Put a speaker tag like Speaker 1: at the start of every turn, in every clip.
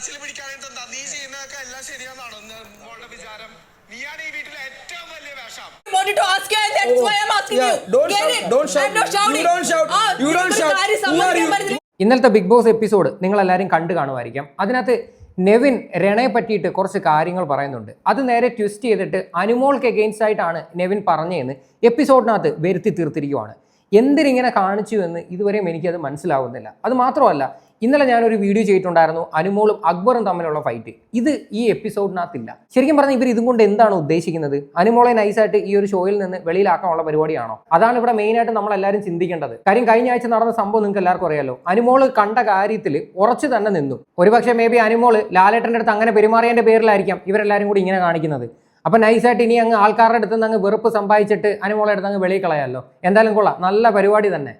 Speaker 1: കരച്ചിൽ പിടിക്കാനായിട്ട് എന്താ നീ ചെയ്യുന്നതൊക്കെ എല്ലാം ശരിയാണെന്നാണോ മോളുടെ വിചാരം നീയാണ് ഈ വീട്ടിലെ ഏറ്റവും വലിയ വേഷം
Speaker 2: wanted to ask you and that's why I'm asking
Speaker 3: yeah,
Speaker 2: you.
Speaker 3: don't
Speaker 2: Get
Speaker 3: shout,
Speaker 2: it?
Speaker 3: don't shout.
Speaker 2: I'm not shouting.
Speaker 3: You don't shout.
Speaker 2: ആ,
Speaker 3: You don't shout.
Speaker 2: കാര്യം
Speaker 3: Who are
Speaker 2: സമ്മതിക്കാൻ
Speaker 3: you?
Speaker 2: പറ്റില്ല.
Speaker 4: ഇന്നലത്തെ ബിഗ് ബോസ് എപ്പിസോഡ് നിങ്ങൾ നിങ്ങളെല്ലാവരും കണ്ടു കാണുമായിരിക്കാം അതിനകത്ത് നെവിൻ രണയെ പറ്റിയിട്ട് കുറച്ച് കാര്യങ്ങൾ പറയുന്നുണ്ട് അത് നേരെ ട്വിസ്റ്റ് ചെയ്തിട്ട് അനുമോൾക്ക് എഗെയിൻസ്റ്റ് ആയിട്ടാണ് നെവിൻ പറഞ്ഞതെന്ന് എപ്പിസോഡിനകത്ത് വരുത്തി തീർത്തിരിക്കുവാണ് എന്തിനിങ്ങനെ കാണിച്ചു എന്ന് ഇതുവരെയും എനിക്കത് മനസ്സിലാവുന്നില്ല അത് മാത്രമല്ല ഇന്നലെ ഞാനൊരു വീഡിയോ ചെയ്തിട്ടുണ്ടായിരുന്നു അനുമോളും അക്ബറും തമ്മിലുള്ള ഫൈറ്റ് ഇത് ഈ എപ്പിസോഡിനകത്തില്ല ശരിക്കും പറഞ്ഞാൽ ഇവർ ഇതും കൊണ്ട് എന്താണ് ഉദ്ദേശിക്കുന്നത്? അനുമോളെ നൈസായിട്ട് ഈ ഒരു ഷോയിൽ നിന്ന് വെളിയിലാക്കാനുള്ള പരിപാടിയാണോ? അതാണ് ഇവിടെ മെയിനായിട്ട് നമ്മൾ എല്ലാവരും ചിന്തിക്കേണ്ടത്. കാര്യം കഴിഞ്ഞ ആഴ്ച നടന്ന സംഭവം നിങ്ങൾക്ക് എല്ലാവർക്കും അറിയാലോ. അനുമോൾ കണ്ട കാര്യത്തിൽ ഉറച്ചു തന്നെ നിന്നു. ഒരുപക്ഷെ മേ ബി അനുമോൾ ലാലേട്ടന്റെ അടുത്ത് അങ്ങനെ പെരുമാറിയതിന്റെ പേരിലായിരിക്കാം ഇവരെല്ലാവരും കൂടി ഇങ്ങനെ കാണിക്കുന്നത്. അപ്പൊ നൈസായിട്ട് ഇനി അങ്ങ് ആൾക്കാരുടെ അടുത്ത് നിന്ന് അങ്ങ് വെറുപ്പ് സമ്പാദിച്ചിട്ട് അനുമോളെ അടുത്ത് അങ്ങ് വെളിയിൽ കളയാമല്ലോ എന്തായാലും കൊള്ളാം. നല്ല പരിപാടി തന്നെ.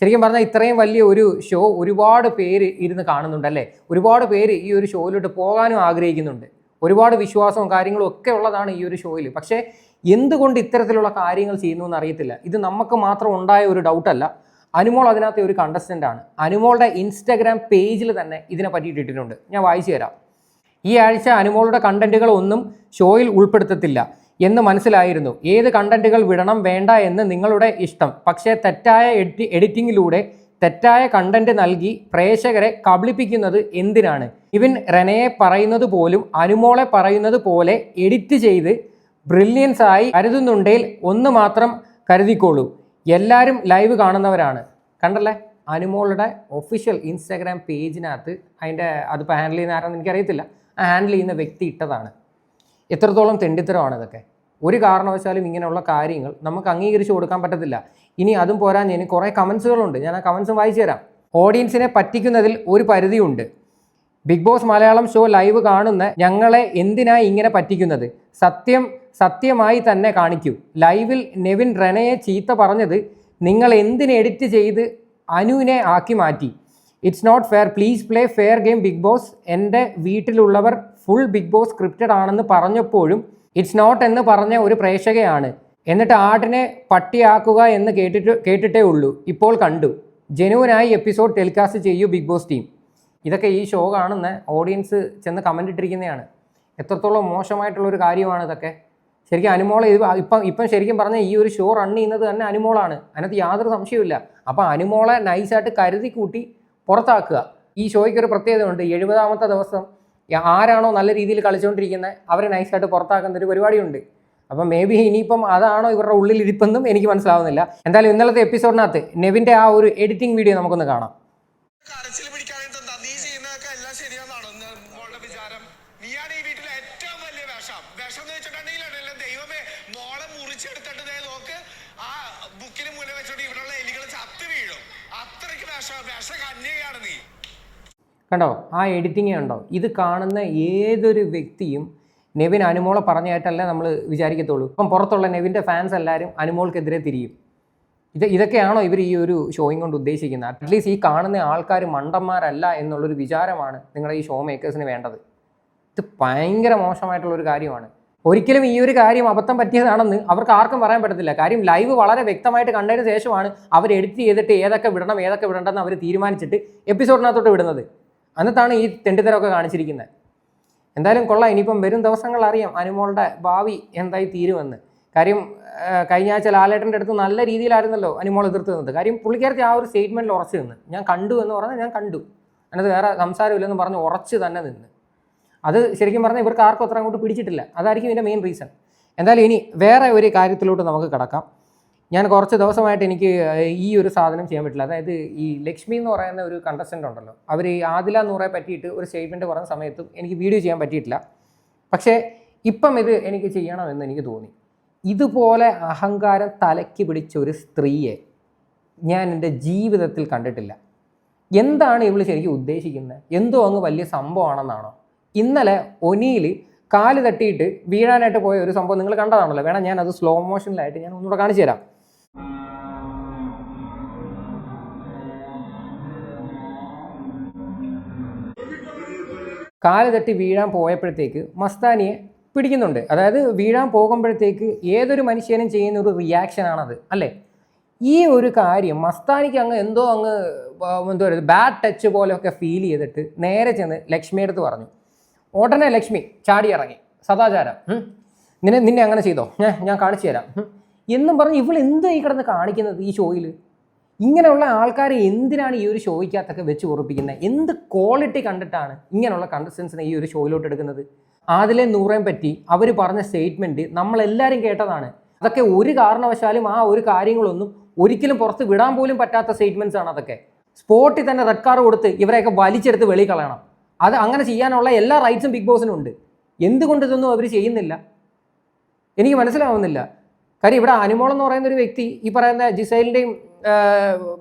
Speaker 4: ശരിക്കും പറഞ്ഞാൽ ഇത്രയും വലിയ ഒരു ഷോ ഒരുപാട് പേര് ഇരുന്ന് കാണുന്നുണ്ട് അല്ലേ ഒരുപാട് പേര് ഈ ഒരു ഷോയിലോട്ട് പോകാനും ആഗ്രഹിക്കുന്നുണ്ട്. ഒരുപാട് വിശ്വാസവും കാര്യങ്ങളും ഒക്കെ ഉള്ളതാണ് ഈ ഒരു ഷോയിൽ പക്ഷേ എന്തുകൊണ്ട് ഇത്തരത്തിലുള്ള കാര്യങ്ങൾ ചെയ്യുന്നു എന്ന് അറിയത്തില്ല. ഇത് നമുക്ക് മാത്രം ഉണ്ടായ ഒരു ഡൗട്ടല്ല അനുമോൾ അതിനകത്തെ ഒരു കണ്ടസ്റ്റന്റ് ആണ്. അനുമോളുടെ ഇൻസ്റ്റാഗ്രാം പേജിൽ തന്നെ ഇതിനെ പറ്റിയിട്ടിട്ടുണ്ട് ഞാൻ വായിച്ചു തരാം. ഈ ആഴ്ച അനുമോളുടെ കണ്ടന്റുകളൊന്നും ഷോയിൽ ഉൾപ്പെടുത്തത്തില്ല. എന്ന് മനസ്സിലായിരുന്നു. ഏത് കണ്ടന്റുകൾ വിടണം വേണ്ട എന്ന് നിങ്ങളുടെ ഇഷ്ടം. പക്ഷേ തെറ്റായ എഡി എഡിറ്റിങ്ങിലൂടെ തെറ്റായ കണ്ടന്റ് നൽകി പ്രേക്ഷകരെ കബളിപ്പിക്കുന്നത് എന്തിനാണ്? ഇവൻ റെനയെ പറയുന്നത് പോലും അനുമോളെ പറയുന്നത് പോലെ എഡിറ്റ് ചെയ്ത് ബ്രില്യൻസ് ആയി കരുതുന്നുണ്ടെങ്കിൽ ഒന്ന് മാത്രം കരുതിക്കോളൂ. എല്ലാവരും ലൈവ് കാണുന്നവരാണ്. കണ്ടല്ലേ? അനുമോളുടെ ഒഫീഷ്യൽ ഇൻസ്റ്റാഗ്രാം പേജിനകത്ത് അതിന്റെ അതിപ്പോൾ ഹാൻഡിൽ ചെയ്യുന്ന ആരാണെന്ന് എനിക്കറിയത്തില്ല. ആ ഹാൻഡിൽ ചെയ്യുന്ന വ്യക്തി ഇട്ടതാണ്. എത്രത്തോളം തെണ്ടിത്തരമാണ് ഇതൊക്കെ? ഒരു കാരണവശാലും ഇങ്ങനെയുള്ള കാര്യങ്ങൾ നമുക്ക് അംഗീകരിച്ച് കൊടുക്കാൻ പറ്റത്തില്ല. ഇനി അതും പോരാൻ ഇനി കുറേ കമൻസുകളുണ്ട്. ഞാൻ ആ കമൻസും വായിച്ചു തരാം. ഓഡിയൻസിനെ പറ്റിക്കുന്നതിൽ ഒരു പരിധിയുണ്ട്. Big boss Malayalam show live കാണുന്ന ഞങ്ങളെ എന്തിനാ ഇങ്ങനെ പറ്റിക്കുന്നത്? സത്യം സത്യമായി തന്നെ കാണിക്കൂ. ലൈവിൽ നെവിൻ റെനയെ ചീത്ത പറഞ്ഞത് നിങ്ങൾ എന്തിന് എഡിറ്റ് ചെയ്ത് അനുവിനെ ആക്കി മാറ്റി? It's not fair please play fair game big boss എന്റെ വീട്ടിലുള്ളവർ ഫുൾ ബിഗ് ബോസ് സ്ക്രിപ്റ്റഡ് ആണെന്ന് പറഞ്ഞപ്പോഴും ഇറ്റ്സ് നോട്ട് എന്ന് പറഞ്ഞ ഒരു പ്രേക്ഷകയാണ്. എന്നിട്ട് ആടിനെ പട്ടിയാക്കുക എന്ന് കേട്ടിട്ട് കേട്ടിട്ടേ ഉള്ളൂ. ഇപ്പോൾ കണ്ടു. ജനുവനായി എപ്പിസോഡ് ടെലികാസ്റ്റ് ചെയ്യൂ ബിഗ് ബോസ് ടീം ഇതൊക്കെ ഈ ഷോ കാണുന്ന ഓഡിയൻസ് ചെന്ന് കമന്റ് ഇട്ടിരിക്കുന്നതാണ്. എത്രത്തോളം മോശമായിട്ടുള്ള ഒരു കാര്യമാണ് ഇതൊക്കെ. ശരിക്കും അനുമോളെ ഇത് ഇപ്പം ഇപ്പം ശരിക്കും പറഞ്ഞാൽ ഈ ഒരു ഷോ റൺ ചെയ്യുന്നത് തന്നെ അനുമോളാണ്. അതിനകത്ത് യാതൊരു സംശയവുമില്ല. അപ്പോൾ അനുമോളെ നൈസായിട്ട് കരുതി കൂട്ടി പുറത്താക്കുക. ഈ ഷോയ്ക്ക് ഒരു പ്രത്യേകതയുണ്ട്. എഴുപതാമത്തെ ദിവസം ആരാണോ നല്ല രീതിയിൽ കളിച്ചുകൊണ്ടിരിക്കുന്നത് അവരെ നൈസായിട്ട് പുറത്താക്കുന്ന ഒരു പരിപാടിയുണ്ട്. അപ്പം മേ ബി ഇനിയിപ്പം അതാണോ ഇവരുടെ ഉള്ളിൽ ഇരിപ്പെന്നും എനിക്ക് മനസ്സിലാവുന്നില്ല. എന്തായാലും ഇന്നലത്തെ എപ്പിസോഡിനകത്ത് നെവിന്റെ ആ ഒരു എഡിറ്റിംഗ് വീഡിയോ നമുക്കൊന്ന് കാണാം.
Speaker 1: ബുക്കിന് മുന്നേ വെച്ചോണ്ട് ഇവിടെയുള്ള എലികൾ ചത്ത് വീഴും. അത്രയ്ക്ക് വേഷം. വിഷ കന്യകയാണ് നീ.
Speaker 4: കണ്ടോ? ആ എഡിറ്റിംഗ് ഉണ്ടോ? ഇത് കാണുന്ന ഏതൊരു വ്യക്തിയും നെവിൻ അനുമോളെ പറഞ്ഞായിട്ടല്ല നമ്മൾ വിചാരിക്കത്തുള്ളൂ. ഇപ്പം പുറത്തുള്ള നെവിന്റെ ഫാൻസ് എല്ലാവരും അനുമോൾക്കെതിരെ തിരിയും. ഇത് ഇതൊക്കെയാണോ ഇവർ ഈ ഒരു ഷോയും കൊണ്ട് ഉദ്ദേശിക്കുന്നത്? അറ്റ്ലീസ്റ്റ് ഈ കാണുന്ന ആൾക്കാർ മണ്ടന്മാരല്ല എന്നുള്ളൊരു വിചാരമാണ് നിങ്ങളുടെ ഈ ഷോ മേക്കേഴ്സിന് വേണ്ടത്. ഇത് ഭയങ്കര മോശമായിട്ടുള്ള ഒരു കാര്യമാണ്. ഒരിക്കലും ഈ ഒരു കാര്യം അബദ്ധം പറ്റിയതാണെന്ന് അവർക്ക് ആർക്കും പറയാൻ പറ്റത്തില്ല. കാര്യം ലൈവ് വളരെ വ്യക്തമായിട്ട് കണ്ടതിന് ശേഷമാണ് അവർ എഡിറ്റ് ചെയ്തിട്ട് ഏതൊക്കെ വിടണം ഏതൊക്കെ വിടണ്ടെന്ന് അവർ തീരുമാനിച്ചിട്ട് എപ്പിസോഡിനകത്തോട്ട് വിടുന്നത്. എന്നിട്ടാണ് ഈ തെണ്ടിത്തരമൊക്കെ കാണിച്ചിരിക്കുന്നത് എന്തായാലും കൊള്ളാം ഇനിയിപ്പം വരും ദിവസങ്ങൾ അറിയാം അനുമോളുടെ ഭാവി എന്തായി തീരുമെന്ന്. കാര്യം കഴിഞ്ഞ ആഴ്ച ലാലേട്ടന്റെ അടുത്ത് നല്ല രീതിയിലായിരുന്നല്ലോ അനുമോൾ എതിർത്ത് നിന്നത്. കാര്യം പുള്ളിക്കാരത്തി ആ ഒരു സ്റ്റേറ്റ്മെന്റിൽ ഉറച്ചു നിന്ന്. ഞാൻ കണ്ടു എന്ന് പറഞ്ഞാൽ ഞാൻ കണ്ടു. അതിനകത്ത് വേറെ സംസാരമില്ലെന്ന് പറഞ്ഞ് ഉറച്ച് തന്നെ നിന്ന്. അത് ശരിക്കും പറഞ്ഞാൽ ഇവർക്ക് ആർക്കും അത്ര അങ്ങോട്ട് പിടിച്ചിട്ടില്ല. അതായിരിക്കും ഇതിന്റെ മെയിൻ റീസൺ. എന്തായാലും ഇനി വേറെ ഒരു കാര്യത്തിലോട്ട് നമുക്ക് കടക്കാം. ഞാൻ കുറച്ച് ദിവസമായിട്ട് എനിക്ക് ഈ ഒരു സാധനം ചെയ്യാൻ പറ്റില്ല. അതായത് ഈ ലക്ഷ്മി എന്ന് പറയുന്ന ഒരു കണ്ടസ്റ്റന്റ് ഉണ്ടല്ലോ. അവർ ഈ ആദില നൂറെ പറ്റിയിട്ട് ഒരു സ്റ്റേറ്റ്മെന്റ് പറഞ്ഞ സമയത്തും എനിക്ക് വീഡിയോ ചെയ്യാൻ പറ്റിയിട്ടില്ല. പക്ഷേ ഇപ്പം ഇത് എനിക്ക് ചെയ്യണമെന്ന് എനിക്ക് തോന്നി. ഇതുപോലെ അഹങ്കാരം തലയ്ക്ക് പിടിച്ച ഒരു സ്ത്രീയെ ഞാൻ എന്റെ ജീവിതത്തിൽ കണ്ടിട്ടില്ല. എന്താണ് ഇവൾ ശരിക്കും ഉദ്ദേശിക്കുന്നത്? എന്തോ അങ്ങ് വലിയ സംഭവമാണെന്നാണോ? ഇന്നലെ ഒനിയിൽ കാൽ തട്ടിയിട്ട് വീഴാനായിട്ട് പോയ ഒരു സംഭവം നിങ്ങൾ കണ്ടതാണല്ലോ. വേണം ഞാൻ അത് സ്ലോ മോഷനിലായിട്ട് ഞാൻ ഒന്നുകൂടെ കാണിച്ചു തരാം. കാൽ തട്ടി വീഴാൻ പോയപ്പോഴത്തേക്ക് മസ്താനിയെ പിടിക്കുന്നുണ്ട്. അതായത് വീഴാൻ പോകുമ്പോഴത്തേക്ക് ഏതൊരു മനുഷ്യനും ചെയ്യുന്ന ഒരു റിയാക്ഷനാണത് അല്ലേ? ഈ ഒരു കാര്യം മസ്താനിക്ക് അങ്ങ് എന്തോ അങ്ങ് എന്തോ പറയുക ബാഡ് ടച്ച് പോലെയൊക്കെ ഫീൽ ചെയ്തിട്ട് നേരെ ചെന്ന് ലക്ഷ്മിയുടെ അടുത്ത് പറഞ്ഞു ഉടനെ ലക്ഷ്മി ചാടി ഇറങ്ങി സദാചാരം. നിന്നെ നിന്നെ അങ്ങനെ ചെയ്തോ? ഞാൻ ഞാൻ കാണിച്ചു തരാം. എന്നും പറഞ്ഞ് ഇവൾ എന്തായി കിടന്ന് കാണിക്കുന്നത് ഈ ഷോയിൽ ഇങ്ങനെയുള്ള ആൾക്കാരെ എന്തിനാണ് ഈ ഒരു ഷോയ്ക്കകത്തൊക്കെ വെച്ച് ഉറപ്പിക്കുന്നത്? എന്ത് ക്വാളിറ്റി കണ്ടിട്ടാണ് ഇങ്ങനെയുള്ള കണ്ടസ്റ്റൻസിനെ ഈ ഒരു ഷോയിലോട്ട് എടുക്കുന്നത്? ആദിലെ നൂറേം പറ്റി അവർ പറഞ്ഞ സ്റ്റേറ്റ്മെന്റ് നമ്മളെല്ലാവരും കേട്ടതാണ്. അതൊക്കെ ഒരു കാരണവശാലും ആ ഒരു കാര്യങ്ങളൊന്നും ഒരിക്കലും പുറത്ത് വിടാൻ പോലും പറ്റാത്ത സ്റ്റേറ്റ്മെന്റ്സ് ആണ് അതൊക്കെ. സ്പോട്ടിൽ തന്നെ റെഡ് കാർഡ് കൊടുത്ത് ഇവരെയൊക്കെ വലിച്ചെടുത്ത് വെളി കളയണം അത് അങ്ങനെ ചെയ്യാനുള്ള എല്ലാ റൈറ്റ്സും ബിഗ് ബോസിനും ഉണ്ട്. എന്തുകൊണ്ട് ഇതൊന്നും അവർ ചെയ്യുന്നില്ല? എനിക്ക് മനസ്സിലാവുന്നില്ല. കാര്യം ഇവിടെ അനുമോൾ എന്ന് പറയുന്ന ഒരു വ്യക്തി ഈ പറയുന്ന ജിസൈലിന്റെയും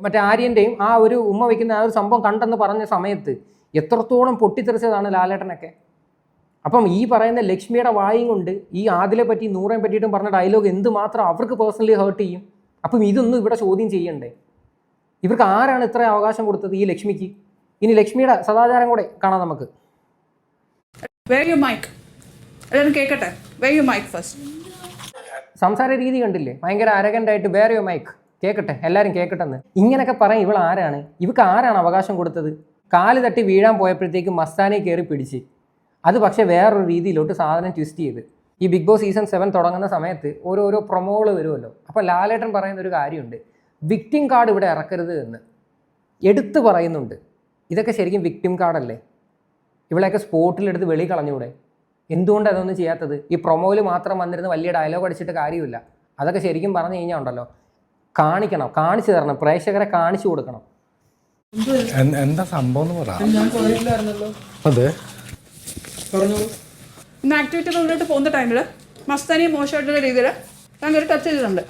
Speaker 4: മറ്റേ ആര്യന്റെയും ആ ഒരു ഉമ്മ വയ്ക്കുന്ന ആ ഒരു സംഭവം കണ്ടെന്ന് പറഞ്ഞ സമയത്ത് എത്രത്തോളം പൊട്ടിത്തെറിച്ചതാണ് ലാലേട്ടനൊക്കെ. അപ്പം ഈ പറയുന്ന ലക്ഷ്മിയുടെ വായും കൊണ്ട് ഈ ആദിലെ പറ്റി നൂറേം പറ്റിയിട്ടും പറഞ്ഞ ഡയലോഗ് എന്തുമാത്രം അവർക്ക് പേഴ്സണലി ഹേർട്ട് ചെയ്യും? അപ്പം ഇതൊന്നും ഇവിടെ ചോദ്യം ചെയ്യണ്ടേ? ഇവർക്ക് ആരാണ് ഇത്ര അവകാശം കൊടുത്തത് ഈ ലക്ഷ്മിക്ക്? ഇനി ലക്ഷ്മിയുടെ സദാചാരം കൂടെ കാണാം നമുക്ക്.
Speaker 3: ഫസ്റ്റ്
Speaker 4: സംസാര രീതി കണ്ടില്ലേ? ഭയങ്കര arrogant ആയിട്ട് വേറെ മൈക്ക് കേൾക്കട്ടെ എല്ലാവരും കേൾക്കട്ടെന്ന് ഇങ്ങനെയൊക്കെ പറയും ഇവൾ ആരാണ്? ഇവക്ക് ആരാണ് അവകാശം കൊടുത്തത്? കാൽ തട്ടി വീഴാൻ പോയപ്പോഴത്തേക്ക് മസ്താനെ കയറി പിടിച്ച്. അത് പക്ഷേ വേറൊരു രീതിയിലോട്ട് സാധനം ട്വിസ്റ്റ് ചെയ്ത്. ഈ ബിഗ് ബോസ് സീസൺ സെവൻ തുടങ്ങുന്ന സമയത്ത് ഓരോരോ പ്രൊമോകൾ വരുമല്ലോ. അപ്പോൾ ലാലേട്ടൻ പറയുന്ന ഒരു കാര്യമുണ്ട്. വിക്ടിം കാർഡ് ഇവിടെ ഇറക്കരുത് എന്ന്. എടുത്തു പറയുന്നുണ്ട്. ഇതൊക്കെ ശരിക്കും വിക്ടിം കാർഡല്ലേ ഇവളെയൊക്കെ സ്പോട്ടിലെടുത്ത് വെളി കളഞ്ഞൂടെ? എന്തുകൊണ്ട് അതൊന്നും ചെയ്യാത്തത്? ഈ പ്രൊമോയിൽ മാത്രം വന്നിരുന്ന് വലിയ ഡയലോഗ് അടിച്ചിട്ട് കാര്യമില്ല. അതൊക്കെ ശരിക്കും പറഞ്ഞു കഴിഞ്ഞാൽ ഉണ്ടല്ലോ. കാണിക്കണം കാണിച്ചു തരണം പ്രേക്ഷകരെ കാണിച്ചു കൊടുക്കണം.
Speaker 5: എന്താ സംഭവം അതെ.
Speaker 3: ഇന്ന് ആക്ടിവിറ്റി മുന്നോട്ട് പോകുന്ന ടൈമിൽ മസ്താനി മോശമായിട്ടുള്ള രീതിയിൽ ഞാൻ ഒരു ടച്ച് ചെയ്തിട്ടുണ്ട്.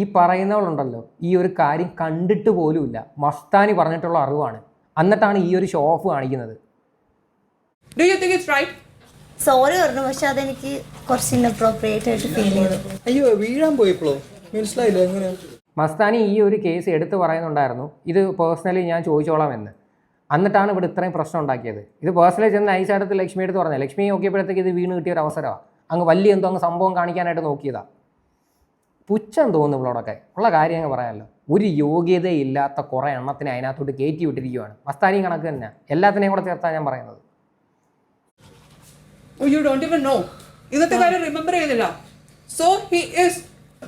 Speaker 4: ഈ പറയുന്നവളുണ്ടല്ലോ ഈ ഒരു കാര്യം കണ്ടിട്ട് പോലുമില്ല മസ്താനി പറഞ്ഞിട്ടുള്ള അറിവാണ്. എന്നിട്ടാണ് ഈ ഒരു ഷോ ഓഫ് കാണിക്കുന്നത്.
Speaker 3: Do you think it's right
Speaker 6: sorry പറഞ്ഞു പക്ഷെ അതെനിക്ക് കുറച്ച് ഇൻഅപ്രോപ്രിയേറ്റ് ആയിട്ട് ഫീൽ ചെയ്തു.
Speaker 7: അയ്യോ വീഴാൻ പോയപ്പോഴോ മനസ്സിലായില്ല എങ്ങനെ
Speaker 4: മസ്താനി ഈ ഒരു കേസ് എടുത്തു പറയുന്നുണ്ടായിരുന്നു. ഇത് പേഴ്സണലി ഞാൻ ചോദിച്ചോളാം എന്ന് എന്നിട്ടാണ് ഇവിടെ ഇത്രയും പ്രശ്നം ഉണ്ടാക്കിയത്. ഇത് പേഴ്സണലി ചെന്ന് ഐസാടത്ത് ലക്ഷ്മി എടുത്ത് പറഞ്ഞത് ലക്ഷ്മി നോക്കിയപ്പോഴത്തേക്ക് ഇത് വീണ് കിട്ടിയ ഒരു അവസരമാണ് അങ്ങ് വലിയ എന്തോ അങ്ങ് സംഭവം കാണിക്കാനായിട്ട് നോക്കിയതാ. പുച്ഛം തോന്നുന്നു ഇവളോടൊക്കെ. ഉള്ള കാര്യം അങ്ങ് പറയാമല്ലോ. ഒരു യോഗ്യതയില്ലാത്ത കുറേ എണ്ണത്തിനെ അതിനകത്തോട്ട് കയറ്റി വിട്ടിരിക്കുകയാണ് മസ്താനി കണക്ക് തന്നെ എല്ലാത്തിനെയും കൂടെ ചേർത്താണ് ഞാൻ പറയുന്നത്.
Speaker 3: യു ഡോണ്ട് ഇവൻ നോ ഇന്നത്തെ കാര്യം റിമെമ്പർ ചെയ്യുന്നില്ല. സോ ഹി ഇസ്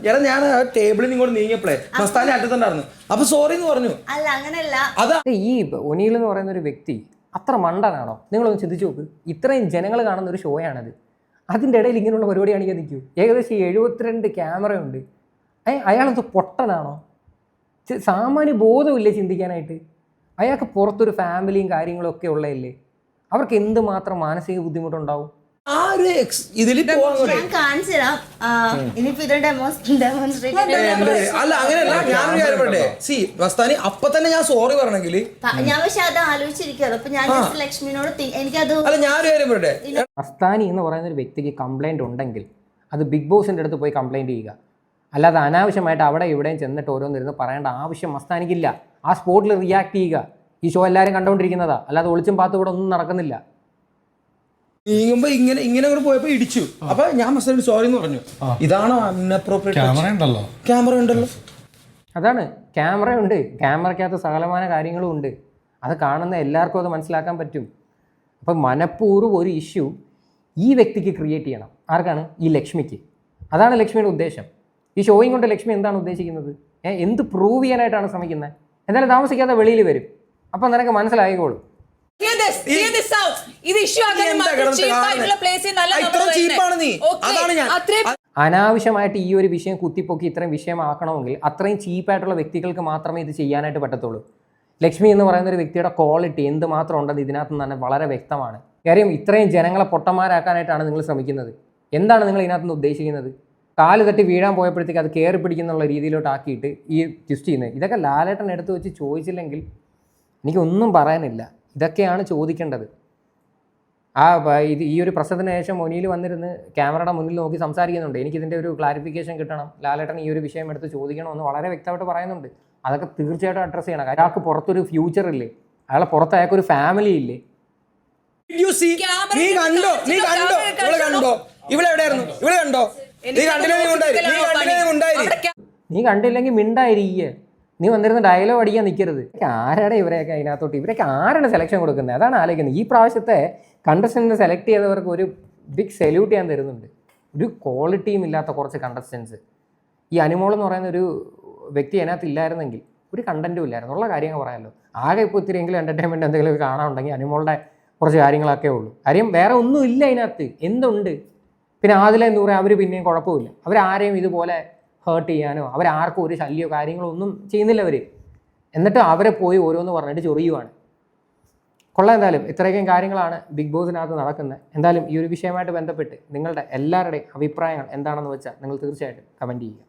Speaker 7: എടാ ഞാൻ ആ ടേബിളിൽ ഇങ്ങോട്ട് നീങ്ങിയപ്പോഴേ മസ്താനി അറ്റത്തുണ്ടായിരുന്നു അപ്പൊ സോറി എന്ന് പറഞ്ഞു.
Speaker 6: അല്ല അങ്ങനെയല്ല.
Speaker 7: അതാ.
Speaker 4: ഈ ഒനിയിൽ എന്ന് പറയുന്ന ഒരു വ്യക്തി അത്ര മണ്ടനാണോ? നിങ്ങളൊന്ന് ചിന്തിച്ചു നോക്ക്. ഇത്രയും ജനങ്ങൾ കാണുന്ന ഒരു ഷോയാണത്. അതിന്റെ ഇടയിൽ ഇങ്ങനെയുള്ള പരിപാടി കാണിക്കാൻ നിൽക്കൂ. ഏകദേശം എഴുപത്തിരണ്ട് ക്യാമറയുണ്ട്. ഏ അയാളെന്ത് പൊട്ടനാണോ? സാമാന്യ ബോധമില്ലേ ചിന്തിക്കാനായിട്ട്? അയാൾക്ക് പുറത്തൊരു ഫാമിലിയും കാര്യങ്ങളൊക്കെ ഉള്ളതല്ലേ? അവർക്ക് എന്തുമാത്രം മാനസിക ബുദ്ധിമുട്ടുണ്ടാവും?
Speaker 7: ആ ഒരു ഇതിൽ പോവാൻ
Speaker 6: ഞാൻ കാണിച്ചു തരാം ഇനിയിപ്പോ ഇത് ഡെമോൺസ്ട്രേറ്റ്
Speaker 7: അല്ല അങ്ങനെയല്ല ഞാൻ കാര്യം പറയട്ടെ? സി വസ്താനി അപ്പൊ തന്നെ ഞാൻ സോറി പറഞ്ഞെങ്കിൽ
Speaker 6: ഞാൻ പക്ഷെ അത് ആലോചിച്ചിരിക്കുകയാണ് അപ്പൊ ഞാൻ just ലക്ഷ്മിനോട് എനിക്കത്
Speaker 7: അല്ല ഞാനൊരു കാര്യം പറയട്ടെ?
Speaker 4: അസ്താനി എന്ന് പറയുന്ന ഒരു വ്യക്തിക്ക് കംപ്ലൈന്റ് ഉണ്ടെങ്കിൽ അത് ബിഗ് ബോസിന്റെ അടുത്ത് പോയി കംപ്ലൈന്റ് ചെയ്യുക. അല്ലാതെ അനാവശ്യമായിട്ട് അവിടെ ഇവിടെയും ചെന്നിട്ട് ഓരോന്നിരുന്ന് പറയേണ്ട ആവശ്യം മസ്താനിക്കില്ല ആ സ്പോട്ടിൽ റിയാക്ട് ചെയ്യുക. ഈ ഷോ എല്ലാവരും കണ്ടുകൊണ്ടിരിക്കുന്നതാ അല്ലാതെ ഒളിച്ചും പാത്തും ഇവിടെ ഒന്നും നടക്കുന്നില്ല.
Speaker 7: നീങ്ങുമ്പോ ഇങ്ങനെ ഇങ്ങനെ അങ്ങോട്ട് പോയപ്പോ ഇടിച്ചു. അപ്പൊ ഞാൻ മസ്താനി സോറി എന്ന് പറഞ്ഞു. ഇതാണോ അൺഅപ്രോപ്രിയേറ്റ്
Speaker 5: ക്യാമറ ഉണ്ടല്ലോ.
Speaker 7: ക്യാമറ ഉണ്ടല്ലോ.
Speaker 4: അതാണ്. ക്യാമറ ഉണ്ട്. ക്യാമറയ്ക്കകത്ത് സകലമായ കാര്യങ്ങളും ഉണ്ട്. അത് കാണുന്ന എല്ലാവർക്കും അത് മനസ്സിലാക്കാൻ പറ്റും. അപ്പം മനഃപൂർവം ഒരു ഇഷ്യൂ ഈ വ്യക്തിക്ക് ക്രിയേറ്റ് ചെയ്യണം. ആർക്കാണ്? ഈ ലക്ഷ്മിക്ക്. അതാണ് ലക്ഷ്മിയുടെ ഉദ്ദേശം. ഈ ഷോയും കൊണ്ട് ലക്ഷ്മി എന്താണ് ഉദ്ദേശിക്കുന്നത്? എന്ത് പ്രൂവ് ചെയ്യാനായിട്ടാണ് ശ്രമിക്കുന്നത് എന്തായാലും താമസിക്കാതെ വെളിയിൽ വരും. അപ്പം നിനക്ക് മനസ്സിലായിക്കോളും. അനാവശ്യമായിട്ട് ഈ ഒരു വിഷയം കുത്തിപ്പൊക്കി ഇത്രയും വിഷയമാക്കണമെങ്കിൽ അത്രയും ചീപ്പായിട്ടുള്ള വ്യക്തികൾക്ക് മാത്രമേ ഇത് ചെയ്യാനായിട്ട് പറ്റത്തുള്ളൂ. ലക്ഷ്മി എന്ന് പറയുന്ന ഒരു വ്യക്തിയുടെ ക്വാളിറ്റി എന്ത് മാത്രം ഉണ്ടെന്ന് ഇതിനകത്ത് നിന്ന് തന്നെ വളരെ വ്യക്തമാണ്. കാര്യം ഇത്രയും ജനങ്ങളെ പൊട്ടന്മാരാക്കാനായിട്ടാണ് നിങ്ങൾ ശ്രമിക്കുന്നത്. എന്താണ് നിങ്ങൾ ഇതിനകത്ത് നിന്ന് ഉദ്ദേശിക്കുന്നത്? കാൽ തട്ടി വീഴാൻ പോയപ്പോഴത്തേക്ക് അത് കയറി പിടിക്കുന്നുള്ള രീതിയിലോട്ട് ആക്കിയിട്ട് ഈ ട്വിസ്റ്റ് ചെയ്യുന്നത്. ഇതൊക്കെ ലാലേട്ടൻ എടുത്ത് വെച്ച് ചോദിച്ചില്ലെങ്കിൽ എനിക്കൊന്നും പറയാനില്ല. ഇതൊക്കെയാണ് ചോദിക്കേണ്ടത്. ആ ഇത് ഈ ഒരു പ്രശ്നത്തിന് ശേഷം മൊനിയിൽ വന്നിരുന്ന് ക്യാമറയുടെ മുന്നിൽ നോക്കി സംസാരിക്കുന്നുണ്ട്. എനിക്കിതിന്റെ ഒരു ക്ലാരിഫിക്കേഷൻ കിട്ടണം. ലാലേട്ടൻ ഈ ഒരു വിഷയം എടുത്ത് ചോദിക്കണമെന്ന് വളരെ വ്യക്തമായിട്ട് പറയുന്നുണ്ട്. അതൊക്കെ തീർച്ചയായിട്ടും അഡ്രസ്സ് ചെയ്യണം. കാര്യം അയാൾക്ക് പുറത്തൊരു ഫ്യൂച്ചർ ഇല്ലേ? അയാളെ പുറത്ത് അയാൾക്കൊരു ഫാമിലി ഇല്ലേ?
Speaker 7: നീ കണ്ടോ? നീ കണ്ടോ? ഇവളെ കണ്ടോ? ഇവിടെ എവിടെയായിരുന്നു? ഇവിടെ കണ്ടോ? നീ കണ്ടില്ല നീ ഉണ്ടായി
Speaker 4: കണ്ടില്ലെങ്കിൽ മിണ്ടായിരിക്കുക നീ വന്നിരുന്ന ഡയലോഗ് അടിക്കാൻ നിൽക്കരുത് ആരാണ് ഇവരെയൊക്കെ അതിനകത്തോട്ട്? ഇവരൊക്കെ ആരാണ് സെലക്ഷൻ കൊടുക്കുന്നത്? അതാണ് ആലോചിക്കുന്നത്. ഈ പ്രാവശ്യത്തെ കണ്ടസ്റ്റന്റ് സെലക്ട് ചെയ്തവർക്ക് ഒരു ബിഗ് സല്യൂട്ട് ഞാൻ തരുന്നുണ്ട്. ഒരു ക്വാളിറ്റിയും ഇല്ലാത്ത കുറച്ച് കണ്ടസ്റ്റൻസ് ഈ അനുമോൾ എന്ന് പറയുന്ന ഒരു വ്യക്തി അതിനകത്ത് ഇല്ലായിരുന്നെങ്കിൽ ഒരു കണ്ടന്റും ഇല്ലായിരുന്നു. ഉള്ള കാര്യങ്ങൾ പറയാമല്ലോ ആകെ ഇപ്പോൾ ഇത്തിരിയെങ്കിലും എന്റർടൈൻമെന്റ് എന്തെങ്കിലും കാണാനുണ്ടെങ്കിൽ അനുമോളുടെ കുറച്ച് കാര്യങ്ങളൊക്കെ ഉള്ളൂ. കാര്യം വേറെ ഒന്നും ഇല്ല അതിനകത്ത്. എന്തുണ്ട്? പിന്നെ ആദില എന്ന് പറയാം അവർ പിന്നെയും കുഴപ്പമില്ല. അവരാരെയും ഇതുപോലെ ഹേർട്ട് ചെയ്യാനോ അവരാർക്കും ഒരു ശല്യമോ കാര്യങ്ങളോ ഒന്നും ചെയ്യുന്നില്ല അവർ എന്നിട്ട് അവരെ പോയി ഓരോന്ന് പറഞ്ഞിട്ട് ചൊറിയുവാണ്. കൊള്ളാം എന്തായാലും. ഇത്രയൊക്കെയും കാര്യങ്ങളാണ് ബിഗ് ബോസിനകത്ത് നടക്കുന്നത്. എന്തായാലും ഈ ഒരു വിഷയമായിട്ട് ബന്ധപ്പെട്ട് നിങ്ങളുടെ എല്ലാവരുടെയും അഭിപ്രായങ്ങൾ എന്താണെന്ന് വെച്ചാൽ നിങ്ങൾ തീർച്ചയായിട്ടും കമന്റ് ചെയ്യുക.